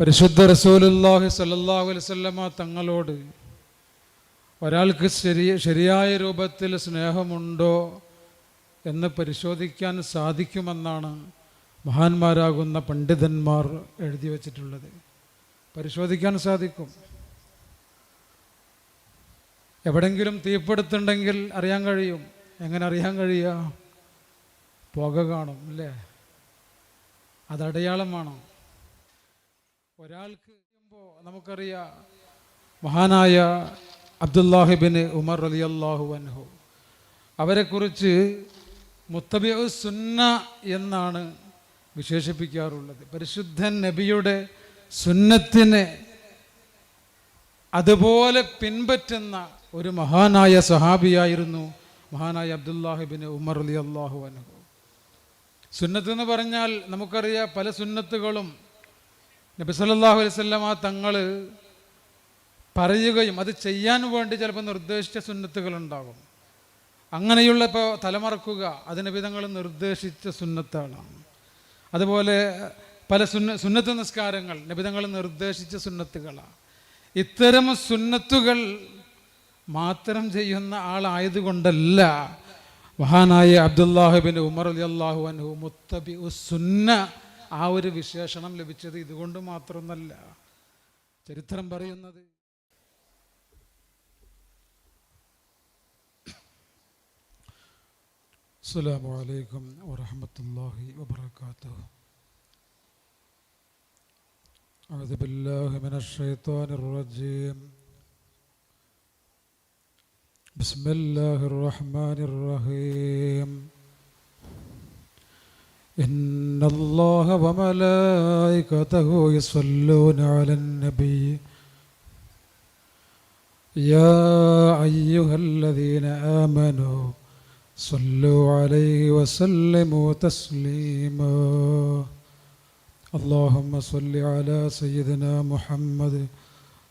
പരിശുദ്ധ റസൂലുല്ലാഹി അലൈഹി വസല്ലമ തങ്ങളോട് ഒരാൾക്ക് ശരി ശരിയായ രൂപത്തിൽ സ്നേഹമുണ്ടോ എന്ന് പരിശോധിക്കാൻ സാധിക്കുമെന്നാണ് മഹാന്മാരാകുന്ന പണ്ഡിതന്മാർ എഴുതി വച്ചിട്ടുള്ളത്. പരിശോധിക്കാൻ സാധിക്കും. എവിടെങ്കിലും തീപ്പെടുത്തുണ്ടെങ്കിൽ അറിയാൻ കഴിയും. എങ്ങനെ അറിയാൻ കഴിയുക പുക കാണും അല്ലേ? അത് അടയാളമാണ്? ഒരാൾക്ക് ചെയ്യുമ്പോൾ നമുക്കറിയാം മഹാനായ അബ്ദുല്ലാഹിബിന് ഉമർ അലി അള്ളാഹു അൻഹു. അവരെക്കുറിച്ച് മുത്തബി സുന്ന എന്നാണ് വിശേഷിപ്പിക്കാറുള്ളത്. പരിശുദ്ധൻ നബിയുടെ സുന്നത്തിനെ അതുപോലെ പിൻപറ്റുന്ന ഒരു മഹാനായ സഹാബിയായിരുന്നു മഹാനായ അബ്ദുല്ലാഹിബിന് ഉമർ അലി അള്ളാഹു അൻഹു. സുന്നത്ത് എന്ന് പറഞ്ഞാൽ നമുക്കറിയാം പല സുന്നത്തുകളും നബി സല്ലല്ലാഹു അലൈഹി വസല്ലമ തങ്ങൾ പറയുകയും അത് ചെയ്യാൻ വേണ്ടി ചിലപ്പോൾ നിർദ്ദേശിച്ച സുന്നത്തുകൾ ഉണ്ടാകും അങ്ങനെയുള്ള ഇപ്പോൾ തലമറക്കുക അത് നബി തങ്ങൾ നിർദ്ദേശിച്ച സുന്നത്താണ്. അതുപോലെ പല സുന്ന സുന്നത്ത് നിസ്കാരങ്ങൾ നബിതങ്ങൾ നിർദ്ദേശിച്ച സുന്നത്തുകളാണ്. ഇത്തരം സുന്നത്തുകൾ മാത്രം ചെയ്യുന്ന ആളായതുകൊണ്ടല്ല മഹാനായ അബ്ദുല്ലാഹിബിൻ ഉമർ അലി അള്ളാഹു അൻഹു മുത്തബി സുന്ന ആ ഒരു വിശേഷണം ലഭിച്ചത് ഇതുകൊണ്ട് മാത്രമൊന്നല്ല ചരിത്രം പറയുന്നത് السلام عليكم ورحمة الله وبركاته أعوذ بالله من الشيطان الرجيم بسم الله الرحمن الرحيم إن الله وملائكته يصلون على النبي يا أيها الذين آمنوا صلوا عليه وسلموا تسليما اللهم صل على سيدنا محمد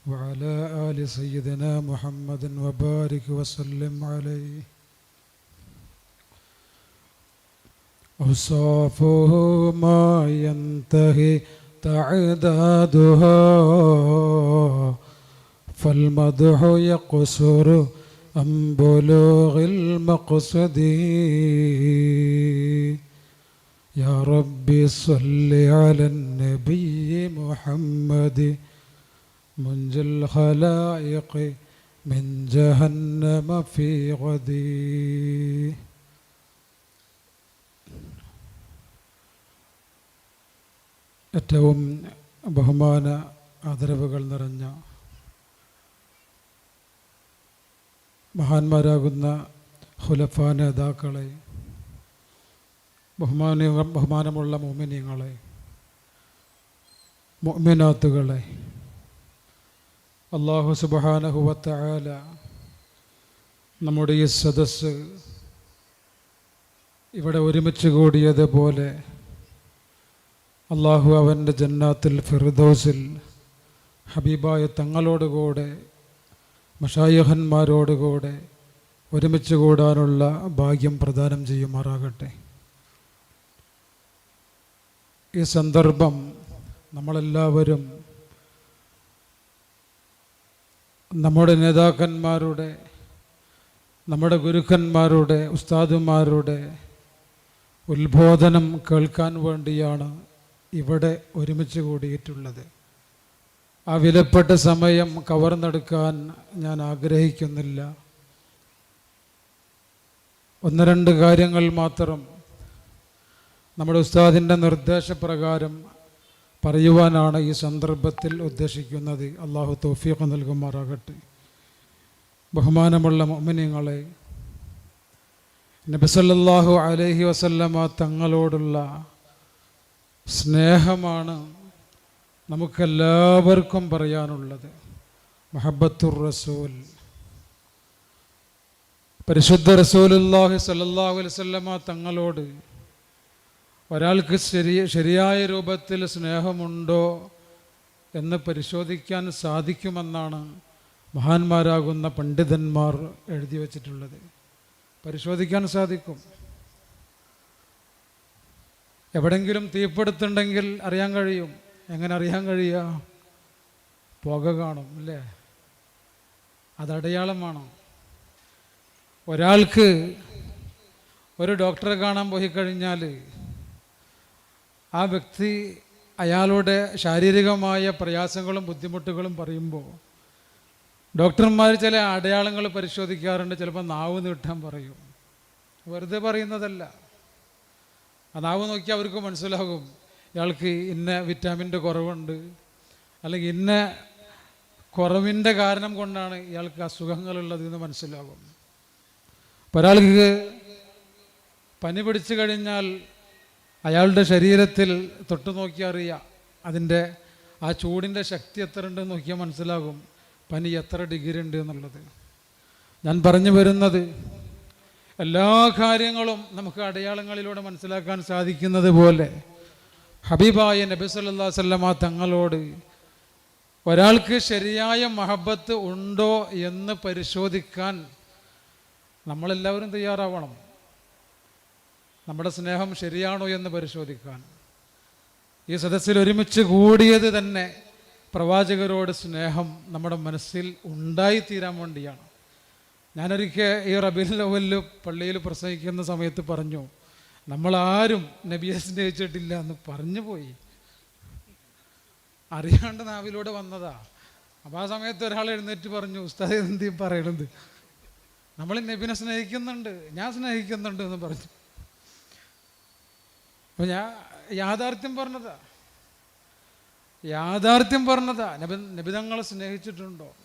وعلى آل سيدنا محمد وبارك وسلم عليه أوصافه ما ينتهي تعدادها. فالمدح يقصر عن بلوغ المقصد. يا ربي صل على النبي محمد. منجي الخلائق من جهنم في غدي. ഏറ്റവും ബഹുമാന ആദരവുകൾ നിറഞ്ഞ മഹാന്മാരാകുന്ന ഹുലഫ നേതാക്കളെ ബഹുമാന ബഹുമാനമുള്ള മോമിനിയങ്ങളെ മൊമിനാത്തുകളെ അള്ളാഹു സുബാനഹുവത്തായാല നമ്മുടെ ഈ സദസ്സ് ഇവിടെ ഒരുമിച്ച് കൂടിയതുപോലെ അള്ളാഹു അവന്റെ ജന്നാത്തിൽ ഫിർദോസിൽ ഹബീബായ തങ്ങളോടുകൂടെ മഷായഹന്മാരോടുകൂടെ ഒരുമിച്ച് കൂടാനുള്ള ഭാഗ്യം പ്രദാനം ചെയ്യുമാറാകട്ടെ. ഈ സന്ദർഭം നമ്മളെല്ലാവരും നമ്മുടെ നേതാക്കന്മാരുടെ നമ്മുടെ ഗുരുക്കന്മാരുടെ ഉസ്താദുമാരുടെ ഉത്ബോധനം കേൾക്കാൻ വേണ്ടിയാണ് ഇവിടെ ഒരുമിച്ച് കൂടിയിട്ടുള്ളത്. ആ വിലപ്പെട്ട സമയം കവർന്നെടുക്കാൻ ഞാൻ ആഗ്രഹിക്കുന്നില്ല. ഒന്ന് രണ്ട് കാര്യങ്ങൾ മാത്രം നമ്മുടെ ഉസ്താദിന്റെ നിർദ്ദേശപ്രകാരം പറയുവാനാണ് ഈ സന്ദർഭത്തിൽ ഉദ്ദേശിക്കുന്നത്. അള്ളാഹു തൗഫീഖ് നൽകുമാറാകട്ടെ. ബഹുമാനമുള്ള മൊമിനിങ്ങളെ നബിസല്ലാഹു അലഹി വസല്ലമ തങ്ങളോടുള്ള സ്നേഹമാണ് നമുക്കെല്ലാവർക്കും പറയാനുള്ളത്. മഹബത്തുർ റസൂൽ. പരിശുദ്ധ റസൂലുല്ലാഹി സല്ലാഹു അലൈഹി വസല്ലമ തങ്ങളോട് ഒരാൾക്ക് ശരി ശരിയായ രൂപത്തിൽ സ്നേഹമുണ്ടോ എന്ന് പരിശോധിക്കാൻ സാധിക്കുമെന്നാണ് മഹാന്മാരാകുന്ന പണ്ഡിതന്മാർ എഴുതി വച്ചിട്ടുള്ളത്. പരിശോധിക്കാൻ സാധിക്കും. എവിടെങ്കിലും തീപ്പെടുത്തുണ്ടെങ്കിൽ അറിയാൻ കഴിയും. എങ്ങനെ അറിയാൻ കഴിയുക? പുക കാണും അല്ലേ? അതടയാളമാണോ ഒരാൾക്ക് ഒരു ഡോക്ടറെ കാണാൻ പോയി കഴിഞ്ഞാൽ ആ വ്യക്തി അയാളുടെ ശാരീരികമായ പ്രയാസങ്ങളും ബുദ്ധിമുട്ടുകളും പറയുമ്പോൾ ഡോക്ടർമാർ ചില അടയാളങ്ങൾ പരിശോധിക്കാറുണ്ട്. ചിലപ്പോൾ നാവ് നീട്ടാൻ പറയും. വെറുതെ പറയുന്നതല്ല. ആ നാവ് നോക്കിയാൽ അവർക്ക് മനസ്സിലാകും. ഇയാൾക്ക് ഇന്ന വിറ്റാമിന്റെ കുറവുണ്ട്. അല്ലെങ്കിൽ ഇന്ന കുറവിന്റെ കാരണം കൊണ്ടാണ് ഇയാൾക്ക് അസുഖങ്ങളുള്ളത് എന്ന് മനസ്സിലാകും. ഒരാൾക്ക് പനി പിടിച്ചു കഴിഞ്ഞാൽ അയാളുടെ ശരീരത്തിൽ തൊട്ട് നോക്കിയാൽ അറിയാം അതിന്റെ ആ ചൂടിന്റെ ശക്തി എത്ര ഉണ്ടെന്ന് നോക്കിയാൽ മനസ്സിലാകും. പനി എത്ര ഡിഗ്രി ഉണ്ട് എന്നുള്ളത്. ഞാൻ പറഞ്ഞു വരുന്നത് എല്ലാ കാര്യങ്ങളും നമുക്ക് അടയാളങ്ങളിലൂടെ മനസ്സിലാക്കാൻ സാധിക്കുന്നത് പോലെ ഹബീബായ നബി സല്ലാ വല്ലമ തങ്ങളോട് ഒരാൾക്ക് ശരിയായ മഹബത്ത് ഉണ്ടോ എന്ന് പരിശോധിക്കാൻ നമ്മളെല്ലാവരും തയ്യാറാവണം. നമ്മുടെ സ്നേഹം ശരിയാണോ എന്ന് പരിശോധിക്കാൻ. ഈ സദസ്സിൽ ഒരുമിച്ച് കൂടിയത് തന്നെ പ്രവാചകരോട് സ്നേഹം നമ്മുടെ മനസ്സിൽ ഉണ്ടായിത്തീരാൻ വേണ്ടിയാണ്. ഞാനൊരിക്കൽ ഈ റബീൽ ലവലിൽ പള്ളിയിൽ പ്രസംഗിക്കുന്ന സമയത്ത് പറഞ്ഞു നമ്മളാരും നബിയെ സ്നേഹിച്ചിട്ടില്ല എന്ന് പറഞ്ഞു പോയി. അറിയാണ്ട് നാവിലൂടെ വന്നതാ. അപ്പോൾ ആ സമയത്ത് ഒരാൾ എഴുന്നേറ്റ് പറഞ്ഞു ഉസ്താദ് എന്തി പറയണത്? നമ്മൾ നബിനെ സ്നേഹിക്കുന്നുണ്ട് ഞാൻ സ്നേഹിക്കുന്നുണ്ട് എന്ന് പറഞ്ഞു. അപ്പം ഞാൻ യാഥാർത്ഥ്യം പറഞ്ഞതാ. യാഥാർത്ഥ്യം പറഞ്ഞതാ നബി നബിതങ്ങളെ സ്നേഹിച്ചിട്ടുണ്ടോ?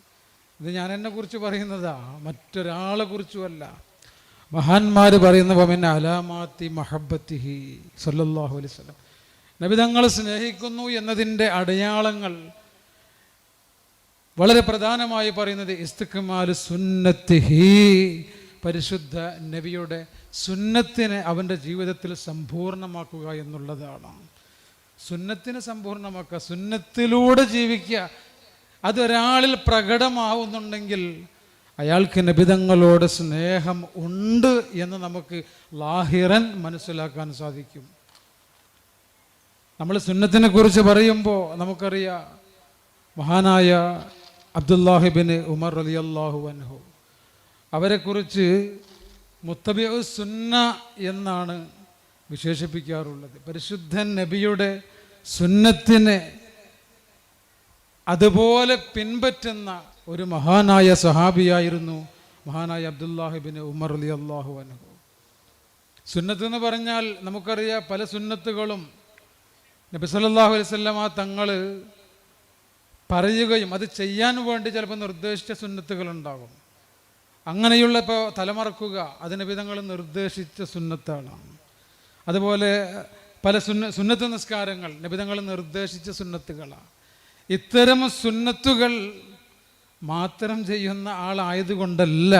ഇത് ഞാൻ എന്നെ കുറിച്ച് പറയുന്നതാ മറ്റൊരാളെ കുറിച്ചുമല്ല മഹാന്മാർ പറയുന്ന പമൻ അലാമാത്തി മഹബത്തിഹി സല്ലല്ലാഹു അലൈഹി വസല്ലം. നബി തങ്ങൾ സ്നേഹിക്കുന്നു എന്നതിന്റെ അടയാളങ്ങൾ വളരെ പ്രധാനമായി പറയുന്നത് ഇസ്തിക്മാൽ സുന്നത്തിഹി പരിശുദ്ധ നബിയുടെ സുന്നത്തിനെ അവന്റെ ജീവിതത്തിൽ സമ്പൂർണമാക്കുക എന്നുള്ളതാണ്. സുന്നത്തിനെ സമ്പൂർണമാക്കുക സുന്നത്തിലൂടെ ജീവിക്കുക അതൊരാളിൽ പ്രകടമാവുന്നുണ്ടെങ്കിൽ അയാൾക്ക് നബിതങ്ങളോട് സ്നേഹം ഉണ്ട് എന്ന് നമുക്ക് ലാഹിറൻ മനസ്സിലാക്കാൻ സാധിക്കും. നമ്മൾ സുന്നത്തിനെ കുറിച്ച് പറയുമ്പോൾ നമുക്കറിയാം മഹാനായ അബ്ദുല്ലാഹിബിന് ഉമർ അലി അള്ളാഹു അൻഹു അവരെക്കുറിച്ച് മുത്തബി സുന്ന എന്നാണ് വിശേഷിപ്പിക്കാറുള്ളത്. പരിശുദ്ധൻ നബിയുടെ സുന്നത്തിനെ അതുപോലെ പിൻപറ്റുന്ന ഒരു മഹാനായ സഹാബിയായിരുന്നു മഹാനായ അബ്ദുല്ലാഹിബിന് ഉമർ അലി അള്ളാഹു അൻഹു. സുന്നത്ത് എന്ന് പറഞ്ഞാൽ നമുക്കറിയാം പല സുന്നത്തുകളും നബി സല്ലല്ലാഹു അലൈഹി വസല്ലമ തങ്ങൾ പറയുകയും അത് ചെയ്യാൻ വേണ്ടി ചിലപ്പോൾ നിർദ്ദേശിച്ച സുന്നത്തുകൾ ഉണ്ടാകും അങ്ങനെയുള്ള ഇപ്പോൾ തലമറക്കുക അത് നബി തങ്ങൾ നിർദ്ദേശിച്ച സുന്നത്താണ്. അതുപോലെ പല സുന്ന സുന്നത്ത് നിസ്കാരങ്ങൾ നബി തങ്ങൾ നിർദ്ദേശിച്ച സുന്നത്തുകളാണ്. ഇത്തരം സുന്നത്തുകൾ മാത്രം ചെയ്യുന്ന ആളായതുകൊണ്ടല്ല.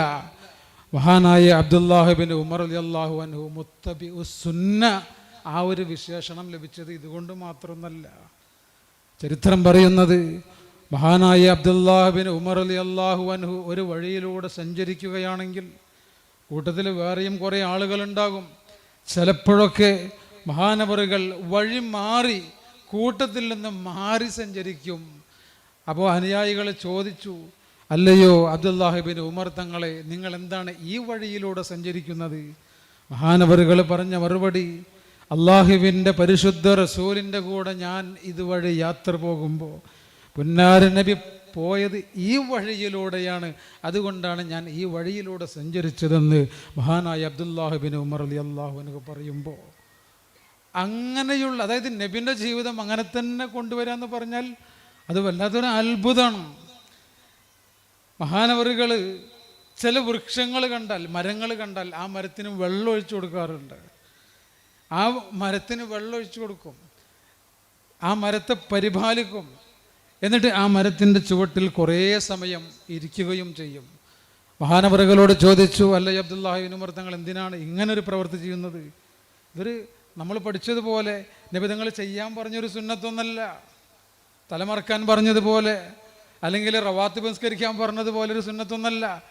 മഹാനായ അബ്ദുല്ലാഹിബിൻ ഉമർ അലി അള്ളാഹു അൻഹു മുത്തബി സുന്ന ആ ഒരു വിശേഷണം ലഭിച്ചത് ഇതുകൊണ്ട് മാത്രമൊന്നല്ല ചരിത്രം പറയുന്നത് മഹാനായ അബ്ദുല്ലാഹിബിൻ ഉമർ അലി അള്ളാഹു അൻഹു ഒരു വഴിയിലൂടെ സഞ്ചരിക്കുകയാണെങ്കിൽ കൂട്ടത്തിൽ വേറെയും കുറേ ആളുകളുണ്ടാകും. ചിലപ്പോഴൊക്കെ മഹാനവറുകൾ വഴി മാറി കൂട്ടത്തിൽ നിന്ന് മാറി സഞ്ചരിക്കും. അപ്പോൾ അനുയായികൾ ചോദിച്ചു അല്ലയോ അബ്ദുല്ലാഹിബിൻ ഉമർ തങ്ങളെ നിങ്ങൾ എന്താണ് ഈ വഴിയിലൂടെ സഞ്ചരിക്കുന്നത്? മഹാനവറുകൾ പറഞ്ഞ മറുപടി അള്ളാഹുവിന്റെ പരിശുദ്ധ റസൂലിന്റെ കൂടെ ഞാൻ ഇതുവഴി യാത്ര പോകുമ്പോൾ പുന്നാര നബി പോയത് ഈ വഴിയിലൂടെയാണ്. അതുകൊണ്ടാണ് ഞാൻ ഈ വഴിയിലൂടെ സഞ്ചരിച്ചതെന്ന് മഹാനായ അബ്ദുല്ലാഹിബിൻ ഉമർ അലി അള്ളാഹുവിനൊക്കെ പറയുമ്പോൾ അങ്ങനെയുള്ള അതായത് നബിന്റെ ജീവിതം അങ്ങനെ തന്നെ കൊണ്ടുവരാന്ന് പറഞ്ഞാൽ അത് വല്ലാത്തൊരു അത്ഭുതമാണ്. മഹാനവറുകൾ ചില വൃക്ഷങ്ങൾ കണ്ടാൽ മരങ്ങൾ കണ്ടാൽ ആ മരത്തിന് വെള്ളം ഒഴിച്ചു കൊടുക്കാറുണ്ട്. ആ മരത്തിന് വെള്ളം ഒഴിച്ചു കൊടുക്കും. ആ മരത്തെ പരിപാലിക്കും. എന്നിട്ട് ആ മരത്തിന്റെ ചുവട്ടിൽ കുറേ സമയം ഇരിക്കുകയും ചെയ്യും. മഹാനവറുകളോട് ചോദിച്ചു അല്ലെ അബ്ദുല്ലാഹിബിൻ ഉമർ തങ്ങൾ എന്തിനാണ് ഇങ്ങനൊരു പ്രവൃത്തി ചെയ്യുന്നത്? ഇതൊരു നമ്മൾ പഠിച്ചതുപോലെ നിബിധങ്ങൾ ചെയ്യാൻ പറഞ്ഞൊരു സുന്നത്തൊന്നല്ല. തലമറക്കാൻ പറഞ്ഞതുപോലെ അല്ലെങ്കിൽ റവാത്ത് പുരസ്കരിക്കാൻ പറഞ്ഞതുപോലെ ഒരു സുന്നത്തൊന്നല്ല.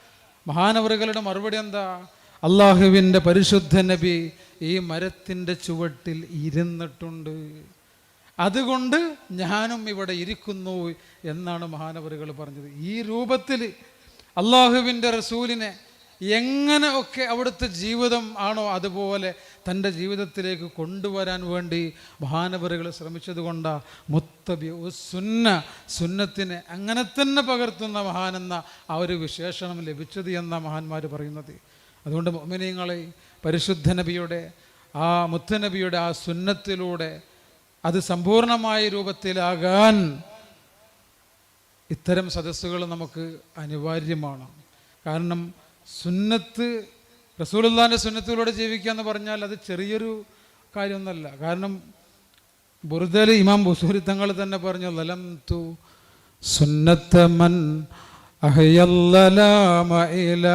മഹാനവറുകളുടെ മറുപടി എന്താ? അള്ളാഹുവിന്റെ പരിശുദ്ധ നബി ഈ മരത്തിന്റെ ചുവട്ടിൽ ഇരുന്നിട്ടുണ്ട്. അതുകൊണ്ട് ഞാനും ഇവിടെ ഇരിക്കുന്നു എന്നാണ് മഹാനവറുകൾ പറഞ്ഞത്. ഈ രൂപത്തിൽ അള്ളാഹുവിന്റെ റസൂലിനെ എങ്ങനെ ഒക്കെ അവിടുത്തെ ജീവിതം ആണോ അതുപോലെ തന്റെ ജീവിതത്തിലേക്ക് കൊണ്ടുവരാൻ വേണ്ടി മഹാനവറുകൾ ശ്രമിച്ചത് കൊണ്ടാണ് മുത്തബി സുന്ന സുന്നത്തിനെ അങ്ങനെ തന്നെ പകർത്തുന്ന മഹാനെന്ന ആ ഒരു വിശേഷണം ലഭിച്ചത് എന്ന മഹാന്മാർ പറയുന്നത്. അതുകൊണ്ട് മോമിനിയങ്ങളെ പരിശുദ്ധ നബിയുടെ ആ മുത്തനബിയുടെ ആ സുന്നത്തിലൂടെ അത് സമ്പൂർണമായ രൂപത്തിലാകാൻ ഇത്തരം സദസ്സുകൾ നമുക്ക് അനിവാര്യമാണ്. കാരണം സുന്നത്ത് റസൂലുള്ളാന്റെ സുന്നത്തിലൂടെ ജീവിക്കുക എന്ന് പറഞ്ഞാൽ അത് ചെറിയൊരു കാര്യമൊന്നുമല്ല കാരണം ബുറുദൽ ഇമാം ബുസൂരി തങ്ങൾ തന്നെ പറഞ്ഞു ലലം തു സുന്നത്തമൻ അഹയല്ലലാമ ഇല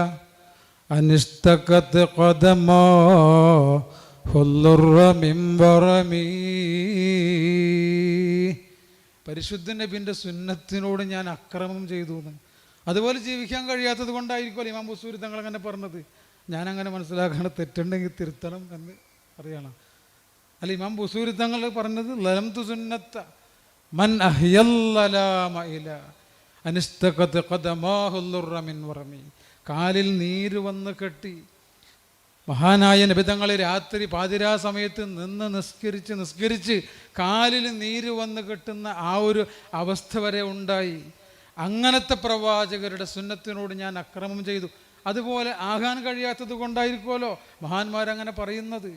അനിസ്തകത്ത് ഖദമാ ഹുല്ലുറ മിംബറമീ പരിശുദ്ധ സുന്നത്തിനോട് ഞാൻ അക്രമം ചെയ്തു അതുപോലെ ജീവിക്കാൻ കഴിയാത്തത് കൊണ്ടായിരിക്കുമല്ലോ ഇമാം ബുസൂരി തങ്ങൾ അങ്ങനെ പറഞ്ഞത്. ഞാൻ അങ്ങനെ മനസ്സിലാക്കണം തെറ്റുണ്ടെങ്കിൽ തിരുത്തണം എന്ന് അറിയണം. അല്ല ഇമാം ബുസൂരി തങ്ങൾ പറഞ്ഞത് ലലം തുസുന്നത്ത മൻ വറമി. കാലിൽ നീര് വന്ന് കെട്ടി മഹാനായ നിബിതങ്ങൾ രാത്രി പാതിരാ സമയത്ത് നിന്ന് നിസ്കരിച്ച് നിസ്കരിച്ച് കാലിൽ നീര് വന്ന് കെട്ടുന്ന ആ ഒരു അവസ്ഥ വരെ ഉണ്ടായി. അങ്ങനത്തെ പ്രവാചകരുടെ സുന്നത്തിനോട് ഞാൻ അക്രമം ചെയ്തു. അതുപോലെ ആകാൻ കഴിയാത്തത് കൊണ്ടായിരിക്കുമല്ലോ മഹാന്മാരങ്ങനെ പറയുന്നത്.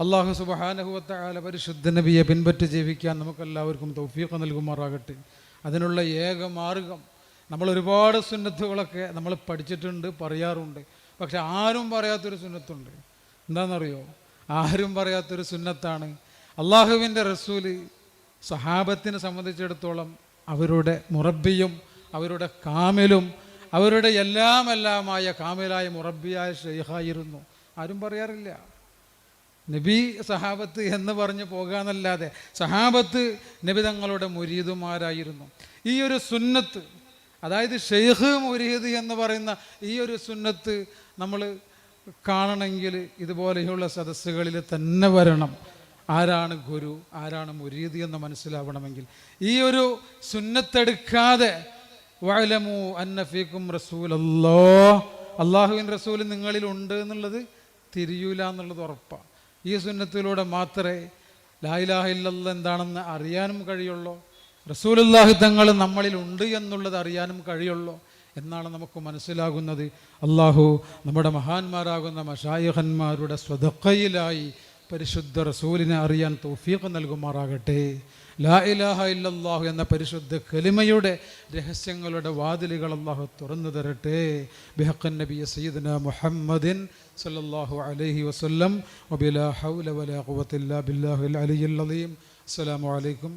അള്ളാഹു സുബഹാനഹുവത്താല പരിശുദ്ധ നബിയെ പിൻപറ്റി ജീവിക്കാൻ നമുക്കെല്ലാവർക്കും തൗഫീഖ് നൽകുമാറാകട്ടെ. അതിനുള്ള ഏക മാർഗം നമ്മൾ ഒരുപാട് സുന്നത്തുകളൊക്കെ നമ്മൾ പഠിച്ചിട്ടുണ്ട് പറയാറുണ്ട്. പക്ഷെ ആരും പറയാത്തൊരു സുന്നത്തുണ്ട്. എന്താണെന്നറിയോ ആരും പറയാത്തൊരു സുന്നത്താണ് അള്ളാഹുവിന്റെ റസൂൽ സഹാബത്തിനെ സംബന്ധിച്ചിടത്തോളം അവരുടെ മുറബിയും അവരുടെ കാമിലും അവരുടെ എല്ലാം എല്ലാമായ കാമിലായ മുറബിയായ ഷെയ്ഹായിരുന്നു ആരും പറയാറില്ല. നബി സഹാബത്ത് എന്ന് പറഞ്ഞ് പോകാന്നല്ലാതെ സഹാബത്ത് നബി തങ്ങളുടെ മുരീദുമാരായിരുന്നു. ഈ ഒരു സുന്നത്ത് അതായത് ഷെയ്ഖ് മുരീദ് എന്ന് പറയുന്ന ഈ ഒരു സുന്നത്ത് നമ്മൾ കാണണമെങ്കിൽ ഇതുപോലെയുള്ള സദസ്സുകളിൽ തന്നെ വരണം. ആരാണ് ഗുരു ആരാണ് മുരീദ് എന്ന് മനസ്സിലാവണമെങ്കിൽ. ഈ ഒരു സുന്നത്തെടുക്കാതെ വഅലമു റസൂൽ അല്ലോ അള്ളാഹുവിൻ റസൂൽ നിങ്ങളിൽ ഉണ്ട് എന്നുള്ളത് തിരിയൂല എന്നുള്ളത് ഉറപ്പാണ് ഈ സുന്നത്തിലൂടെ മാത്രമേ ലായിലാഹ ഇല്ലല്ല എന്താണെന്ന് അറിയാനും കഴിയുള്ളൂ. റസൂലുല്ലാഹി തങ്ങൾ നമ്മളിൽ ഉണ്ട് എന്നുള്ളത് അറിയാനും കഴിയുള്ളൂ എന്നാണ് നമുക്ക് മനസ്സിലാകുന്നത്. അള്ളാഹു നമ്മുടെ മഹാന്മാരാകുന്ന മഷായഹന്മാരുടെ സ്വതക്കയിലായി പരിശുദ്ധ റസൂലിനെ അറിയാൻ തൗഫീഖ് നൽകുമാറാകട്ടെ. ലാ ഇലാഹ ഇല്ലല്ലാഹു എന്ന പരിശുദ്ധ കലിമയുടെ രഹസ്യങ്ങളുടെ വാതിലുകൾ അള്ളാഹു തുറന്നു തരട്ടെ. ബിഹക്കൻ നബിയ സയ്യിദ്ന മുഹമ്മദിൻ സല്ലല്ലാഹു അലൈഹി വസല്ലം. വബിലാ ഹൗല വലാ ഖുവത്തില്ല ബില്ലാഹിൽ അലിയിൽ അലീം. അസ്സലാമു അലൈക്കും